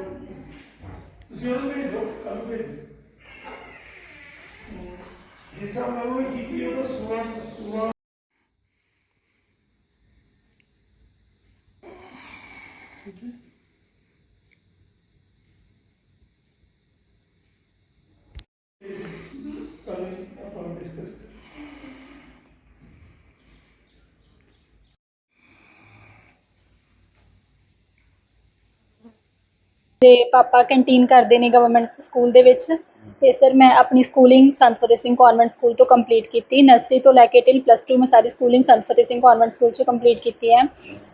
ਤੁਸੀਂ ਉਹਨੂੰ ਭੇਜ ਦਿਓ ਕੱਲ ਭੇਜ ਦਿਓ ਜਿਸ ਤਰ੍ਹਾਂ ਮੈਂ ਉਹਨੇ ਕੀਤੀ ਉਹਦਾ ਸੁਣਾ ਸੁਣਾ ਠੀਕ ਹੈ ਤੇ ਪਾਪਾ ਕੈਂਟੀਨ ਕਰਦੇ ਨੇ ਗਵਰਨਮੈਂਟ ਸਕੂਲ ਦੇ ਵਿੱਚ ਤੇ ਸਰ ਮੈਂ ਆਪਣੀ schooling Sant Fateh Singh convent school ਤੋਂ ਕੰਪਲੀਟ ਕੀਤੀ। ਨਰਸਰੀ ਤੋਂ ਲੈ ਕੇ ਟਿਲ ਪਲੱਸ 2 ਮੈਂ ਸਾਰੀ schooling Sant Fateh Singh convent school ਤੋਂ ਕੰਪਲੀਟ ਕੀਤੀ ਹੈ।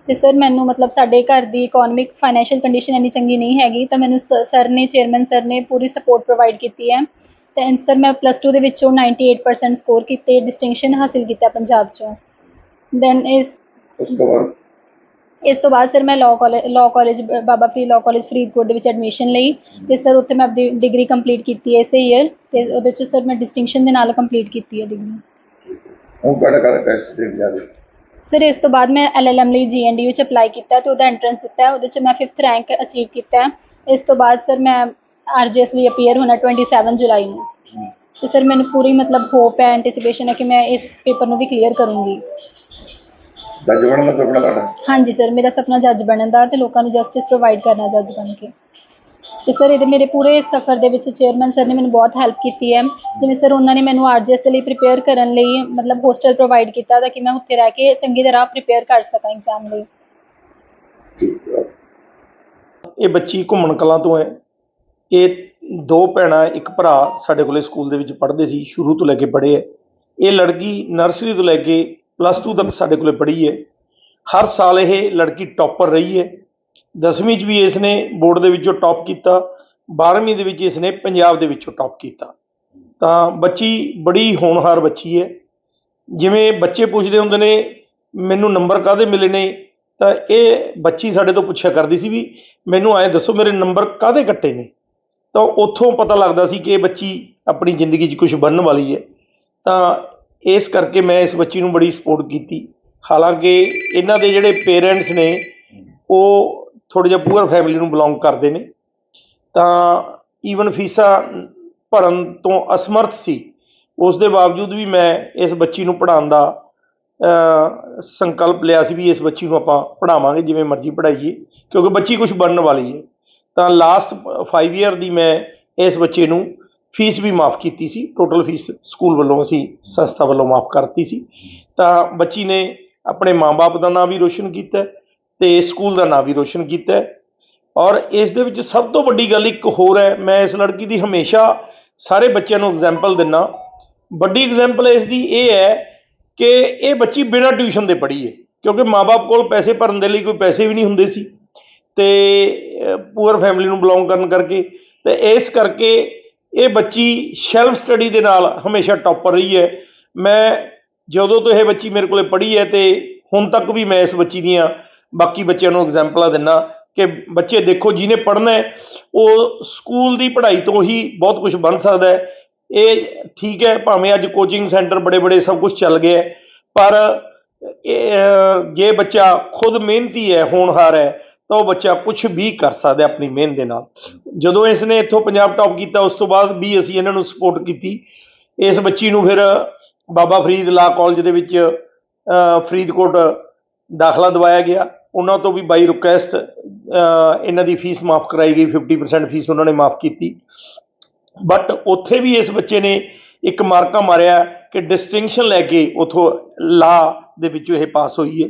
ਤੇ ਸਰ ਮੈਨੂੰ ਮਤਲਬ ਸਾਡੇ ਘਰ ਦੀ ਇਕਨੋਮਿਕ ਫਾਈਨੈਂਸ਼ੀਅਲ ਕੰਡੀਸ਼ਨ ਇੰਨੀ ਚੰਗੀ ਨਹੀਂ ਹੈਗੀ ਤਾਂ ਮੈਨੂੰ ਸਰ ਨੇ ਚੇਅਰਮੈਨ ਸਰ ਨੇ ਪੂਰੀ ਸਪੋਰਟ ਪ੍ਰੋਵਾਈਡ ਕੀਤੀ ਹੈ। ਤੇ ਸਰ ਮੈਂ ਪਲੱਸ 2 ਦੇ ਵਿੱਚੋਂ 98% ਸਕੋਰ ਕੀਤੇ ਡਿਸਟਿੰਕਸ਼ਨ ਹਾਸਿਲ ਕੀਤਾ ਪੰਜਾਬ ਚੋਂ। ਦੈਨ ਇਸ ਉਸ ਤੋਂ ਬਾਅਦ ਇਸ ਤੋਂ ਬਾਅਦ ਸਰ ਮੈਂ law college law college Baba Farid law college Faridkot ਦੇ ਵਿੱਚ ਐਡਮਿਸ਼ਨ ਲਈ ਤੇ ਸਰ ਉੱਥੇ ਮੈਂ ਆਪਣੀ ਡਿਗਰੀ ਕੰਪਲੀਟ ਕੀਤੀ ਹੈ ਇਸੇ ਈਅਰ ਤੇ ਉਹਦੇ ਚ ਸਰ ਮੈਂ ਡਿਸਟਿੰਕਸ਼ਨ ਦੇ ਨਾਲ ਕੰਪਲੀਟ ਕੀਤੀ ਹੈ ਡਿਗਰੀ ਹੁਣ ਤੁਹਾਡਾ ਕਾਹਦਾ ਟੈਸਟ ਦੇ ਜਾ ਰਹੇ ਸਰ ਇਸ ਤੋਂ ਬਾਅਦ ਮੈਂ ਐਲਐਲਐਮ ਲਈ ਜੀਐਨਡੀਯੂ ਚ ਅਪਲਾਈ ਕੀਤਾ ਤੇ ਉਹਦਾ ਐਂਟਰੈਂਸ ਦਿੱਤਾ ਉਹਦੇ ਚ ਮੈਂ 5th ਰੈਂਕ ਅਚੀਵ ਕੀਤਾ। ਇਸ ਤੋਂ ਬਾਅਦ ਸਰ ਮੈਂ ਆਰਜੀਐਸ ਲਈ ਅਪੀਅਰ ਹੋਣਾ 27 ਜੁਲਾਈ ਨੂੰ। ਤੇ ਸਰ ਮੈਨੂੰ ਪੂਰੀ ਮਤਲਬ ਹੋਪ ਹੈ ਐਂਟੀਸਿਪੇਸ਼ਨ ਹੈ ਕਿ ਮੈਂ ਇਸ ਪੇਪਰ ਨੂੰ ਵੀ ਕਲੀਅਰ ਕਰੂੰਗੀ। ਜੱਜ ਬਣਨ ਦਾ ਸੁਪਨਾ ਤੁਹਾਡਾ? ਹਾਂਜੀ ਸਰ ਮੇਰਾ ਸੁਪਨਾ ਜੱਜ ਬਣਨ ਦਾ ਤੇ ਲੋਕਾਂ ਨੂੰ ਜਸਟਿਸ ਪ੍ਰੋਵਾਈਡ ਕਰਨਾ ਜੱਜ ਬਣ ਕੇ। ਤੇ ਸਰ ਇਹਦੇ ਮੇਰੇ ਪੂਰੇ ਸਫ਼ਰ ਦੇ ਵਿੱਚ ਚੇਅਰਮੈਨ ਸਰ ਨੇ ਮੈਨੂੰ ਬਹੁਤ ਹੈਲਪ ਕੀਤੀ ਹੈ। ਜਿਵੇਂ ਸਰ ਉਹਨਾਂ ਨੇ ਮੈਨੂੰ ਆਰਜੀਐਸ ਦੇ ਲਈ ਪ੍ਰਿਪੇਅਰ ਕਰਨ ਲਈ ਮਤਲਬ ਹੋਸਟਲ ਪ੍ਰੋਵਾਈਡ ਕੀਤਾ ਤਾਂ ਕਿ ਮੈਂ ਉੱਥੇ ਰਹਿ ਕੇ ਚੰਗੀ ਤਰ੍ਹਾਂ ਪ੍ਰਿਪੇਅਰ ਕਰ ਸਕਾਂ ਐਗਜ਼ਾਮ ਲਈ। ਠੀਕ ਹੈ ਇਹ ਬੱਚੀ ਘੁੰਮਣ ਕਲਾਂ ਤੋਂ ਹੈ। ਇਹ ਦੋ ਭੈਣਾਂ ਇੱਕ ਭਰਾ ਸਾਡੇ ਕੋਲੇ ਸਕੂਲ ਦੇ ਵਿੱਚ ਪੜ੍ਹਦੇ ਸੀ ਸ਼ੁਰੂ ਤੋਂ ਲੈ ਕੇ ਪੜ੍ਹੇ ਹੈ। ਇਹ ਲੜਕੀ ਨਰਸਰੀ ਤੋਂ ਲੈ ਕੇ ਪਲੱਸ 2 ਤੱਕ ਸਾਡੇ ਕੋਲੇ ਪੜ੍ਹੀ ਹੈ ਹਰ ਸਾਲ ਇਹ ਲੜਕੀ ਟੌਪਰ ਰਹੀ ਹੈ 10ਵੀਂ 'ਚ ਵੀ ਇਸ ਨੇ ਬੋਰਡ ਦੇ ਵਿੱਚੋਂ ਟੌਪ ਕੀਤਾ 12ਵੀਂ ਦੇ ਵਿੱਚ ਇਸ ਨੇ ਪੰਜਾਬ ਦੇ ਵਿੱਚੋਂ ਟੌਪ ਕੀਤਾ। ਤਾਂ ਬੱਚੀ ਬੜੀ ਹੋਣਹਾਰ ਬੱਚੀ ਹੈ ਜਿਵੇਂ ਬੱਚੇ ਪੁੱਛਦੇ ਹੁੰਦੇ ਨੇ, ਮੈਨੂੰ ਨੰਬਰ ਕਾਹਦੇ ਮਿਲੇ ਨੇ? ਤਾਂ ਇਹ ਬੱਚੀ ਸਾਡੇ ਤੋਂ ਪੁੱਛਿਆ ਕਰਦੀ ਸੀ ਵੀ, ਮੈਨੂੰ ਐਂ ਦੱਸੋ ਮੇਰੇ ਨੰਬਰ ਕਾਹਦੇ ਕੱਟੇ ਨੇ? ਤਾਂ ਉੱਥੋਂ ਪਤਾ ਲੱਗਦਾ ਸੀ ਕਿ ਇਹ ਬੱਚੀ ਆਪਣੀ ਜ਼ਿੰਦਗੀ 'ਚ ਕੁਝ ਬਣਨ ਵਾਲੀ ਹੈ ਤਾਂ ਇਸ ਕਰਕੇ ਮੈਂ ਇਸ ਬੱਚੀ ਨੂੰ ਬੜੀ ਸਪੋਰਟ ਕੀਤੀ। ਹਾਲਾਂਕਿ ਇਹਨਾਂ ਦੇ ਜਿਹੜੇ ਪੇਰੈਂਟਸ ਨੇ, ਉਹ ਥੋੜ੍ਹਾ ਜਿਹਾ ਪੂਅਰ ਫੈਮਿਲੀ ਨੂੰ ਬਿਲੋਂਗ ਕਰਦੇ ਨੇ। ਤਾਂ ਈਵਨ ਫੀਸਾਂ ਭਰਨ ਤੋਂ ਅਸਮਰਥ ਸੀ। ਉਸ ਦੇ ਬਾਵਜੂਦ ਵੀ ਮੈਂ ਇਸ ਬੱਚੀ ਨੂੰ ਪੜ੍ਹਾਉਣ ਦਾ ਸੰਕਲਪ ਲਿਆ ਸੀ ਵੀ ਇਸ ਬੱਚੀ ਨੂੰ ਆਪਾਂ ਪੜ੍ਹਾਵਾਂਗੇ, ਜਿਵੇਂ ਮਰਜ਼ੀ ਪੜ੍ਹਾਈਏ, ਕਿਉਂਕਿ ਬੱਚੀ ਕੁਝ ਬਣਨ ਵਾਲੀ ਹੈ। ਤਾਂ ਲਾਸਟ 5 ਇਅਰ ਦੀ ਮੈਂ ਇਸ ਬੱਚੇ ਨੂੰ ਫੀਸ ਵੀ ਮਾਫ ਕੀਤੀ ਸੀ ਟੋਟਲ ਫੀਸ ਸਕੂਲ ਵੱਲੋਂ ਅਸੀਂ, ਸੰਸਥਾ ਵੱਲੋਂ ਮਾਫ ਕਰਤੀ ਸੀ। ਤਾਂ ਬੱਚੀ ਨੇ ਆਪਣੇ ਮਾਪੇ ਦਾ ਨਾਮ ਵੀ ਰੋਸ਼ਨ ਕੀਤਾ ਹੈ ਤੇ ਸਕੂਲ ਦਾ ਨਾਮ ਵੀ ਰੋਸ਼ਨ ਕੀਤਾ ਔਰ ਇਸ ਦੇ ਵਿੱਚ ਸਭ ਤੋਂ ਵੱਡੀ ਗੱਲ ਇੱਕ ਹੋਰ ਹੈ, ਮੈਂ ਇਸ ਲੜਕੀ ਦੀ ਹਮੇਸ਼ਾ ਸਾਰੇ ਬੱਚਿਆਂ ਨੂੰ ਐਗਜ਼ਾਮਪਲ ਦਿੰਨਾ। ਵੱਡੀ ਐਗਜ਼ਾਮਪਲ ਇਸ ਦੀ ਇਹ ਹੈ ਕਿ ਇਹ ਬੱਚੀ ਬਿਨਾਂ ਟਿਊਸ਼ਨ ਦੇ ਪੜ੍ਹੀ ਹੈ, ਕਿਉਂਕਿ ਮਾਪੇ ਕੋਲ ਪੈਸੇ ਭਰਨ ਦੇ ਲਈ ਕੋਈ ਪੈਸੇ ਵੀ ਨਹੀਂ ਹੁੰਦੇ ਸੀ। ਤੇ ਪੂਅਰ ਫੈਮਿਲੀ ਨੂੰ ਬਿਲੋਂਗ ਕਰਨ ਕਰਕੇ ਤੇ ਇਸ ਕਰਕੇ ਇਹ ਬੱਚੀ ਸੈਲਫ ਸਟੱਡੀ ਦੇ ਨਾਲ ਹਮੇਸ਼ਾ ਟੌਪਰ ਰਹੀ ਹੈ। ਮੈਂ ਜਦੋਂ ਤੋਂ ਇਹ ਬੱਚੀ ਮੇਰੇ ਕੋਲੇ ਪੜ੍ਹੀ ਹੈ ਤੇ ਹੁਣ ਤੱਕ ਵੀ ਮੈਂ ਇਸ ਬੱਚੀ ਦੀਆਂ ਬਾਕੀ ਬੱਚਿਆਂ ਨੂੰ ਐਗਜ਼ਾਮਪਲਾਂ ਦਿੰਨਾ ਕਿ ਬੱਚੇ ਦੇਖੋ ਜਿਹਨੇ ਪੜ੍ਹਨਾ ਉਹ ਸਕੂਲ ਦੀ ਪੜ੍ਹਾਈ ਤੋਂ ਹੀ ਬਹੁਤ ਕੁਝ ਬਣ ਸਕਦਾ ਹੈ। ਇਹ ਠੀਕ ਹੈ, ਭਾਵੇਂ ਅੱਜ ਕੋਚਿੰਗ ਸੈਂਟਰ ਬੜੇ ਬੜੇ ਸਭ ਕੁਝ ਚੱਲ ਗਿਆ ਪਰ ਜੇ ਬੱਚਾ ਖੁਦ ਮਿਹਨਤੀ ਹੈ, ਹੋਣਹਾਰ ਹੈ ਤਾਂ ਉਹ ਬੱਚਾ ਕੁਝ ਵੀ ਕਰ ਸਕਦਾ ਆਪਣੀ ਮਿਹਨਤ ਦੇ ਨਾਲ। ਜਦੋਂ ਇਸ ਨੇ ਇੱਥੋਂ ਪੰਜਾਬ ਟੌਪ ਕੀਤਾ, ਉਸ ਤੋਂ ਬਾਅਦ ਵੀ ਅਸੀਂ ਇਹਨਾਂ ਨੂੰ ਸਪੋਰਟ ਕੀਤੀ। ਇਸ ਬੱਚੀ ਨੂੰ ਫਿਰ ਬਾਬਾ ਫਰੀਦ ਲਾ ਕਾਲਜ ਦੇ ਵਿੱਚ ਫਰੀਦਕੋਟ ਦਾਖਲਾ ਦਿਵਾਇਆ ਗਿਆ। ਉਹਨਾਂ ਤੋਂ ਵੀ ਬਾਈ ਰਿਕੁਐਸਟ ਇਹਨਾਂ ਦੀ ਫੀਸ ਮਾਫ ਕਰਾਈ ਗਈ। 50% ਫੀਸ ਉਹਨਾਂ ਨੇ ਮਾਫ ਕੀਤੀ। ਬਟ ਉੱਥੇ ਵੀ ਇਸ ਬੱਚੇ ਨੇ ਇੱਕ ਮਾਰਕਾ ਮਾਰਿਆ ਕਿ ਡਿਸਟਿੰਕਸ਼ਨ ਲੈ ਕੇ ਉਥੋਂ ਲਾ ਦੇ ਵਿੱਚੋਂ ਇਹ ਪਾਸ ਹੋਈ ਹੈ।